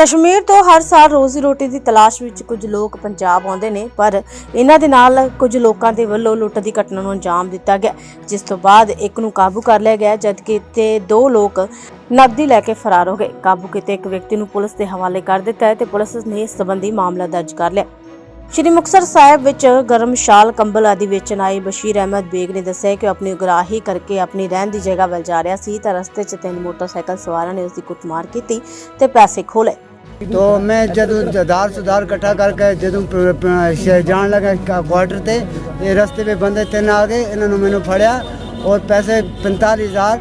ਕਸ਼ਮੀਰ ਤੋਂ ਹਰ ਸਾਲ ਰੋਜ਼ੀ ਰੋਟੀ ਦੀ ਤਲਾਸ਼ ਵਿੱਚ ਕੁਝ ਲੋਕ ਪੰਜਾਬ ਆਉਂਦੇ ਨੇ, ਪਰ ਇਹਨਾਂ ਦੇ ਨਾਲ ਕੁਝ ਲੋਕਾਂ ਦੇ ਵੱਲੋਂ ਲੁੱਟ ਦੀ ਘਟਨਾ ਨੂੰ ਅੰਜਾਮ ਦਿੱਤਾ ਗਿਆ। ਜਿਸ ਤੋਂ ਬਾਅਦ ਇੱਕ ਨੂੰ ਕਾਬੂ ਕਰ ਲਿਆ ਗਿਆ, ਜਦਕਿ ਤੇ ਦੋ ਲੋਕ ਨਕਦੀ ਲੈ ਕੇ ਫਰਾਰ ਹੋ ਗਏ। ਕਾਬੂ ਕੀਤੇ ਇੱਕ ਵਿਅਕਤੀ ਨੂੰ ਪੁਲਿਸ ਦੇ ਹਵਾਲੇ ਕਰ ਦਿੱਤਾ ਹੈ ਤੇ ਪੁਲਿਸ ਨੇ ਇਸ ਸੰਬੰਧੀ ਮਾਮਲਾ ਦਰਜ ਕਰ ਲਿਆ। ਸ਼੍ਰੀ ਮੁਕਤਸਰ ਸਾਹਿਬ ਵਿੱਚ ਗਰਮ ਸ਼ਾਲ, ਕੰਬਲ ਆਦਿ ਵੇਚਣ ਆਏ ਬਸ਼ੀਰ ਅਹਿਮਦ ਬੇਗ ਨੇ ਦੱਸਿਆ ਕਿ ਉਹ ਆਪਣੀ ਉਗਰਾਹੀ ਕਰਕੇ ਆਪਣੀ ਰਹਿਣ ਦੀ ਜਗ੍ਹਾ ਵੱਲ ਜਾ ਰਿਹਾ ਸੀ। ਤਾਂ ਰਸਤੇ 'ਚ ਤਿੰਨ ਮੋਟਰਸਾਈਕਲ ਸਵਾਰਾਂ ਨੇ ਉਸ ਦੀ ਕੁੱਟਮਾਰ ਕੀਤੀ ਤੇ ਪੈਸੇ ਖੋਲੇ तो मैं जदों दार सुधार इकट्ठा करके जदों प- प- श- जान लगा क्वार्टर ते ये रस्ते पे बंदे तीन आ गए इन्होंने मैंने फड़िया और पैसे पैंतालीस हज़ार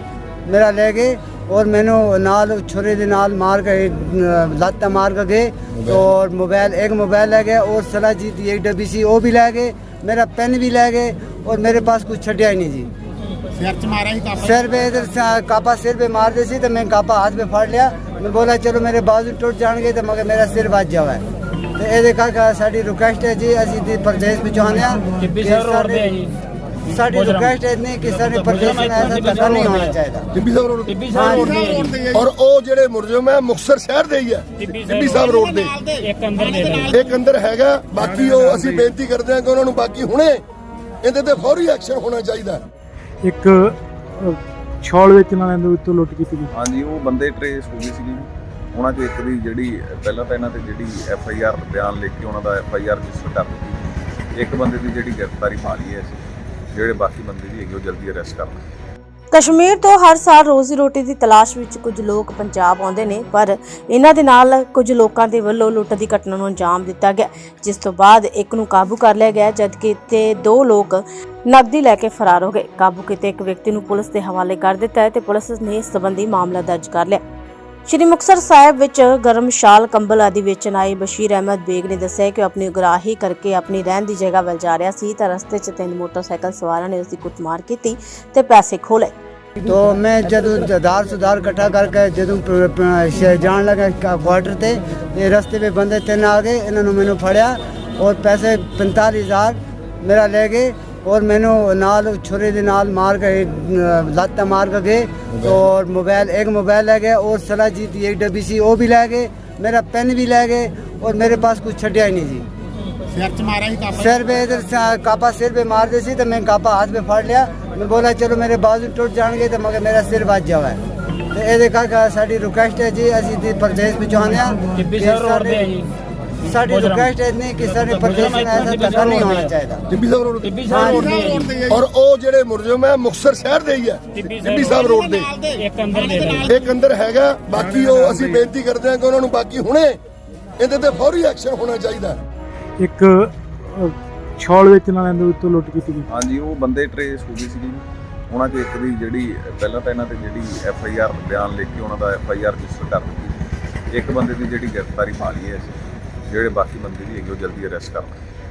मेरा ले गए और मैंने नाल छुरे दे नाल मार के अ, ਲੱਤ मार के गए तो और मोबाइल एक मोबाइल ले गए और सला जी दी एक डब्बी सी वो भी ले गए मेरा पेन भी ले गए और मेरे पास कुछ छड़िया ही नहीं जी ਸਿਰ ਚ ਮਾਰਿਆ ਸੀ ਕਾਪਾ सिर पे इधर से कापा सिर पे मार दे सी तो मैं कापा हाथ पे फाड़ लिया मैं बोला चलो मेरे बाजू टूट जाएंगे तो मगर मेरा सिर बच जावा है ਤੇ ਇਹਦੇ ਕਰਕੇ ਸਾਡੀ ਰਿਕੁਐਸਟ ਹੈ ਜੀ ਅਸੀਂ ਦੀ ਪ੍ਰਦੇਸ਼ ਵਿੱਚ ਆਉਂਦੇ ਹਾਂ ਟਿੱਬੀ ਕਿ ਸਾਹਿਬ ਰੋਡ ਸਾਡੇ- ਤੇ ਹੈ ਜੀ ਸਾਡੀ ਰਿਕੁਐਸਟ ਹੈ ਨਹੀਂ ਕਿ ਸਾਡੇ ਪ੍ਰਦੇਸ਼ ਵਿੱਚ ਐਸਾ ਧੱਕਾ ਨਹੀਂ ਹੋਣਾ ਚਾਹੀਦਾ ਟਿੱਬੀ ਸਾਹਿਬ ਰੋਡ ਟਿੱਬੀ ਸਾਹਿਬ ਰੋਡ ਤੇ ਹੈ ਜੀ ਔਰ ਉਹ ਜਿਹੜੇ ਮੁਰਜਮ ਹੈ ਮੁਕਤਸਰ ਸ਼ਹਿਰ ਦੇ ਹੀ ਹੈ ਟਿੱਬੀ ਟਿੱਬੀ ਸਾਹਿਬ ਰੋਡ ਦੇ ਇੱਕ ਅੰਦਰ ਦੇ ਰਹੇ ਇੱਕ ਅੰਦਰ ਹੈਗਾ ਬਾਕੀ ਉਹ ਅਸੀਂ ਬੇਨਤੀ ਕਰਦੇ ਹਾਂ ਕਿ ਉਹਨਾਂ ਨੂੰ ਬਾਕੀ ਹੁਣੇ ਇਹਦੇ ਤੇ ਫੌਰੀ ਐਕਸ਼ਨ ਹੋਣਾ ਚਾਹੀਦਾ ਹੈ। ਇੱਕ ਅ, ਛਾਲ ਇਹਨਾਂ ਦੇ ਉੱਤੋਂ ਲੁੱਟ ਕੀਤੀ ਗਈ ਹਾਂਜੀ ਉਹ ਬੰਦੇ ਟਰੇਸ ਹੋ ਗਏ ਸੀਗੇ ਜੀ। ਉਹਨਾਂ ਚੋਂ ਇੱਕ ਦੀ ਜਿਹੜੀ ਪਹਿਲਾਂ ਤਾਂ ਇਹਨਾਂ ਤੇ ਜਿਹੜੀ ਐਫ ਆਈ ਆਰ ਬਿਆਨ ਲਿਖ ਕੇ ਉਹਨਾਂ ਦਾ ਐਫ ਆਈ ਆਰ ਰਜਿਸਟਰ ਕਰ ਦਿੱਤੀ। ਇੱਕ ਬੰਦੇ ਦੀ ਜਿਹੜੀ ਗ੍ਰਿਫਤਾਰੀ ਪਾ ਲਈ ਹੈ ਅਸੀਂ ਜਿਹੜੇ ਬਾਕੀ ਬੰਦੇ ਦੀ ਹੈਗੇ ਉਹ ਜਲਦੀ ਅਰੈਸਟ ਕਰ ਲਾਂਗੇ ਕਸ਼ਮੀਰ ਤੋਂ ਹਰ ਸਾਲ ਰੋਜ਼ੀ ਰੋਟੀ ਦੀ ਤਲਾਸ਼ ਵਿੱਚ ਕੁਝ ਲੋਕ ਪੰਜਾਬ ਆਉਂਦੇ ਨੇ, ਪਰ ਇਹਨਾਂ ਦੇ ਨਾਲ ਕੁਝ ਲੋਕਾਂ ਦੇ ਵੱਲੋਂ ਲੁੱਟ ਦੀ ਘਟਨਾ ਨੂੰ ਅੰਜਾਮ ਦਿੱਤਾ ਗਿਆ, ਜਿਸ ਤੋਂ ਬਾਅਦ ਇੱਕ ਨੂੰ ਕਾਬੂ ਕਰ ਲਿਆ ਗਿਆ, ਜਦਕਿ ਤੇ ਦੋ ਲੋਕ ਨਕਦੀ ਲੈ ਕੇ ਫਰਾਰ ਹੋ ਗਏ। ਕਾਬੂ ਕੀਤੇ ਇੱਕ ਵਿਅਕਤੀ ਨੂੰ ਪੁਲਿਸ ਦੇ ਹਵਾਲੇ ਕਰ ਦਿੱਤਾ ਹੈ ਤੇ ਪੁਲਿਸ ਨੇ ਇਸ ਸੰਬੰਧੀ ਮਾਮਲਾ ਦਰਜ ਕਰ ਲਿਆ। ਸ਼੍ਰੀ ਮੁਕਤਸਰ ਸਾਹਿਬ ਵਿੱਚ ਗਰਮ ਸ਼ਾਲ ਕੰਬਲ ਆਦਿ ਵੇਚਣ ਆਏ ਬਸ਼ੀਰ ਅਹਿਮਦ ਬੇਗ ਨੇ ਦੱਸਿਆ ਕਿ ਉਹ ਆਪਣੀ ਉਗਰਾਹੀ ਕਰਕੇ ਆਪਣੀ ਰਹਿਣ ਦੀ ਜਗ੍ਹਾ ਵੱਲ ਜਾ ਰਿਹਾ ਸੀ ਤਾਂ ਰਸਤੇ 'ਚ ਤਿੰਨ ਮੋਟਰਸਾਈਕਲ ਸਵਾਰਾਂ ਨੇ ਉਸ ਦੀ ਕੁੱਟਮਾਰ ਕੀਤੀ ਤੇ ਪੈਸੇ ਖੋਲੇ तो मैं जदों दार सुधार इकट्ठा करके जदों प- प- श- जान लगा क्वार्टर ते ये रस्ते पे बंदे तीन आ गए इन्होंने मैंने फड़िया और पैसे पैंतालीस हज़ार ਔਰ ਮੈਨੂੰ ਨਾਲ ਛੁਰੇ ਦੇ ਨਾਲ ਮਾਰ ਕੇ ਲੱਤ ਮਾਰ ਕੇ ਔਰ ਮੋਬਾਈਲ ਇੱਕ ਮੋਬਾਈਲ ਲੈ ਗਿਆ ਔਰ ਸਲਾਹ ਜੀ ਦੀ ਡਬੀਸੀ ਉਹ ਵੀ ਲੈ ਗਏ ਮੇਰਾ ਪੈਨ ਵੀ ਲੈ ਗਏ ਔਰ ਮੇਰੇ ਪਾਸ ਕੁਝ ਛੱਡਿਆ ਹੀ ਨਹੀਂ ਜੀ। ਸਿਰ ਚ ਮਾਰਿਆ ਹੀ ਕਾਪਾ ਸਿਰ ਤੇ ਇਧਰ ਕਾਪਾ ਸਿਰ ਤੇ ਮਾਰਦੇ ਸੀ ਤੇ ਮੈਂ ਕਾਪਾ ਹੱਥ ਵਿੱਚ ਫੜ ਲਿਆ। ਮੈਂ ਬੋਲਾ ਚਲੋ ਮੇਰੇ ਬਾਜ਼ੂ ਟੁੱਟ ਜਾਣਗੇ ਤੇ ਮਗਰ ਮੇਰਾ ਸਿਰ ਵੱਜ ਜਾਵੇ ਤੇ ਇਹਦੇ ਕਰਕੇ ਸਾਡੀ ਰਿਕੁਐਸਟ ਹੈ ਜੀ ਅਸੀਂ ਦੀ ਪ੍ਰਦੇਸ਼ ਵਿੱਚ ਆਉਂਦੇ ਆ ਡਿੱਬੀ ਸਰ ਰੋਡ ਤੇ ਹੈ ਸਾਡੀ ਰਿਕੁਐਸਟ ਹੈ ਨਹੀਂ ਕਿ ਸਾਡੇ ਪ੍ਰਦੇਸ਼ ਵਿੱਚ ਐਸਾ ਧੱਕਾ ਨਹੀਂ ਹੋਣਾ ਚਾਹੀਦਾ। ਟਿੱਬੀ ਸਾਹਿਬ ਰੋਡ ਟਿੱਬੀ ਸਾਹਿਬ ਰੋਡ ਤੇ ਹੈ ਔਰ ਉਹ ਜਿਹੜੇ ਮੁਰਜਮ ਹੈ ਮੁਕਤਸਰ ਸ਼ਹਿਰ ਦੇ ਹੀ ਹੈ। ਟਿੱਬੀ ਸਾਹਿਬ ਰੋਡ ਦੇ। ਇੱਕ ਅੰਦਰ ਦੇ ਰਹੇ। ਇੱਕ ਅੰਦਰ ਹੈਗਾ। ਬਾਕੀ ਉਹ ਅਸੀਂ ਬੇਨਤੀ ਕਰਦੇ ਹਾਂ ਕਿ ਉਹਨਾਂ ਨੂੰ ਬਾਕੀ ਹੁਣੇ ਇਹਦੇ ਤੇ ਫੌਰੀ ਐਕਸ਼ਨ ਹੋਣਾ ਚਾਹੀਦਾ। ਹੈ। ਇੱਕ ਅ, ਛਾਲ ਵੇਚਣ ਵਾਲਿਆਂ ਦੇ ਉੱਤੋਂ ਲੁੱਟ ਕੀਤੀ ਗਈ। ਹਾਂਜੀ ਉਹ ਬੰਦੇ ਟਰੇਸ ਹੋ ਗਏ ਸੀਗੇ ਉਹਨਾਂ ਚੋਂ ਇੱਕ ਦੀ ਜਿਹੜੀ ਪਹਿਲਾਂ ਤਾਂ ਇਹਨਾਂ ਤੇ ਜਿਹੜੀ ਐਫ ਆਈ ਆਰ ਬਿਆਨ ਲਿਖ ਕੇ ਉਹਨਾਂ ਦਾ ਐਫ ਆਈ ਆਰ ਰਜਿਸਟਰ ਕਰ ਦਿੱਤੀ। ਇੱਕ ਬੰਦੇ ਦੀ ਜਿਹੜੀ ਗ੍ਰਿਫਤਾਰੀ ਪਾ ਲਈ ਹੈ ਅਸੀਂ। ਜਿਹੜੇ ਬਾਕੀ ਬੰਦੇ ਵੀ ਹੈਗੇ ਉਹ ਜਲਦੀ ਅਰੈਸਟ ਕਰ ਲਾਂਗੇ